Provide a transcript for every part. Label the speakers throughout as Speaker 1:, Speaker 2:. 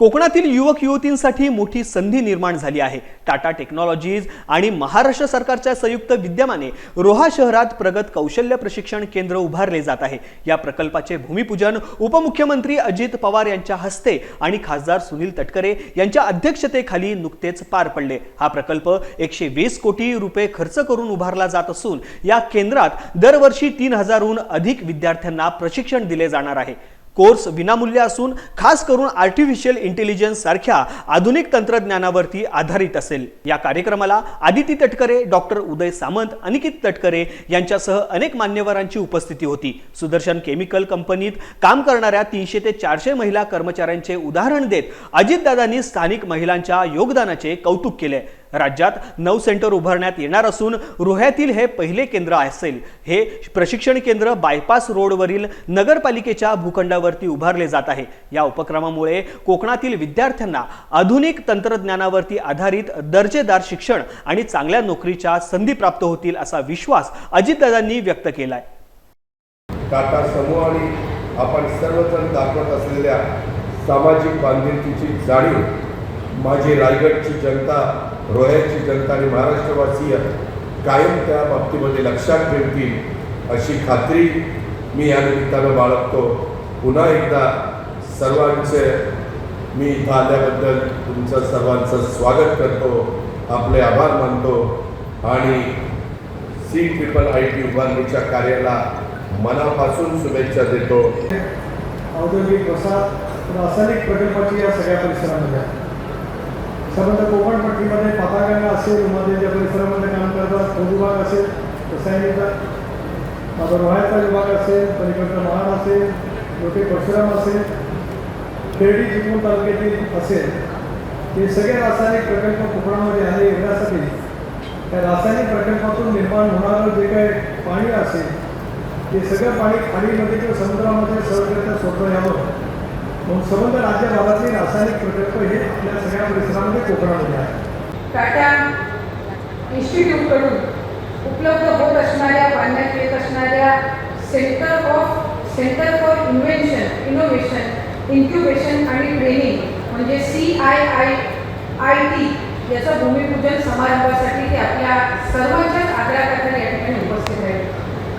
Speaker 1: कोकणातील युवक युवतींसाठी मोठी संधी निर्माण झाली आहे. टाटा टेक्नॉलॉजीज आणि महाराष्ट्र सरकारच्या संयुक्त विद्यमाने रोहा शहरात प्रगत कौशल्य प्रशिक्षण केंद्र उभारले जात आहे. या प्रकल्पाचे भूमिपूजन उपमुख्यमंत्री अजित पवार यांच्या हस्ते आणि खासदार सुनील तटकरे यांच्या अध्यक्षतेखाली नुकतेच पार पडले. हा प्रकल्प एकशे वीस कोटी रुपये खर्च करून उभारला जात असून या केंद्रात दरवर्षी तीन हजारहून अधिक विद्यार्थ्यांना प्रशिक्षण दिले जाणार आहे. कोर्स विनामूल्य असून खास करून आर्टिफिशियल इंटेलिजन्स सारख्या आधुनिक तंत्रज्ञानावरती आधारित असेल. या कार्यक्रमाला आदिती तटकरे डॉक्टर उदय सामंत अनिकित तटकरे यांच्यासह अनेक मान्यवरांची उपस्थिती होती. सुदर्शन केमिकल कंपनीत काम करणाऱ्या तीनशे ते चारशे महिला कर्मचाऱ्यांचे उदाहरण देत अजितदादांनी स्थानिक महिलांच्या योगदानाचे कौतुक केले. राज्यात नऊ सेंटर उभारण्यात येणार असून रोह्यातील हे पहिले केंद्र असेल. हे प्रशिक्षण केंद्र बायपास रोडवरील नगरपालिकेच्या भूखंडावरती उभारले जात आहे. या उपक्रमामुळे कोकणातील विद्यार्थ्यांना आधुनिक तंत्रज्ञानावरती आधारित दर्जेदार शिक्षण आणि चांगल्या नोकरीच्या संधी प्राप्त होतील असा विश्वास अजितदादांनी व्यक्त केलाय.
Speaker 2: टाटा समूह आणि आपण सर्वजण दाखवत असलेल्या सामाजिक बांधिलकीची जाणीव माझी रायगडची जनता रोह्याची जनता आणि महाराष्ट्रवासीय कायम त्या बाबतीमध्ये लक्षात ठेवतील अशी खात्री मी या निमित्तानं बाळगतो. पुन्हा एकदा सर्वांचे मी इथं आल्याबद्दल तुमचं सर्वांचं स्वागत करतो. आपले आभार मानतो. आणि सी ट्रिपल आय टी उभारणीच्या कार्याला मनापासून शुभेच्छा देतो.
Speaker 3: औद्योगिक वसाहत रासायनिक प्रकल्पाची या सगळ्या परिसरामध्ये आहे. संबंध कोकणपट्टीमध्ये पाताळगंगा असेल उमादेवीच्या परिसरामध्ये काम करतात तो विभाग असेल रसायनिकचा माझा रोहायचा विभाग असेल पलीकडचा महान असेल मोठे परशुराम असेल खेडी चिपळूण तालुक्यातील असेल हे सगळे रासायनिक प्रकल्प कोकणामध्ये आले येण्यासाठी त्या रासायनिक प्रकल्पातून निर्माण होणारं जे काही पाणी असेल ते सगळं पाणी खाडीमध्ये किंवा समुद्रामध्ये सहजरित्या सोडलं यावं संबंध राज्यभरातले रासायनिक प्रकल्प हे आपल्या सगळ्या परिसरामध्ये कोकणामध्ये आहे
Speaker 4: टाटा इन्स्टिट्यूटकडून उपलब्ध होत असणाऱ्या बांधण्यात येत असणाऱ्या centre of centre for invention innovation incubation आणि ट्रेनिंग म्हणजे C I I I T याचं भूमिपूजन समारंभासाठी ते आपल्या सर्वांच्याच आदराखाली या ठिकाणी उपस्थित आहेत.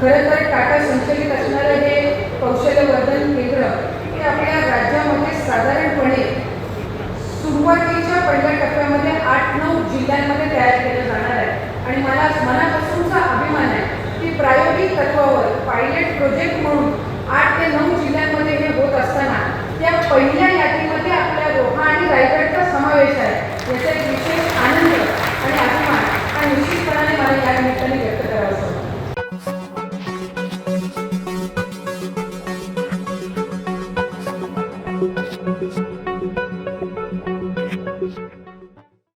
Speaker 4: खरं तर टाटा संचलित असणारं हे कौशल्यवर्धन केंद्र आपल्या राज्यामध्ये साधारणपणे सुरुवातीच्या पहिल्या टप्प्यामध्ये आठ नऊ जिल्ह्यांमध्ये तयार केलं जाणार आहे. आणि मला मनापासूनचा अभिमान आहे की प्रायोगिक तत्वावर पायलट प्रोजेक्ट म्हणून आठ ते नऊ जिल्ह्यांमध्ये हे होत असताना त्या पहिल्या यादीमध्ये आपल्या रोहा आणि रायगडचा समावेश आहे. याचा एक विशेष आनंद आणि अभिमान हा निश्चितपणाने मला या निमित्ताने व्यक्त करावा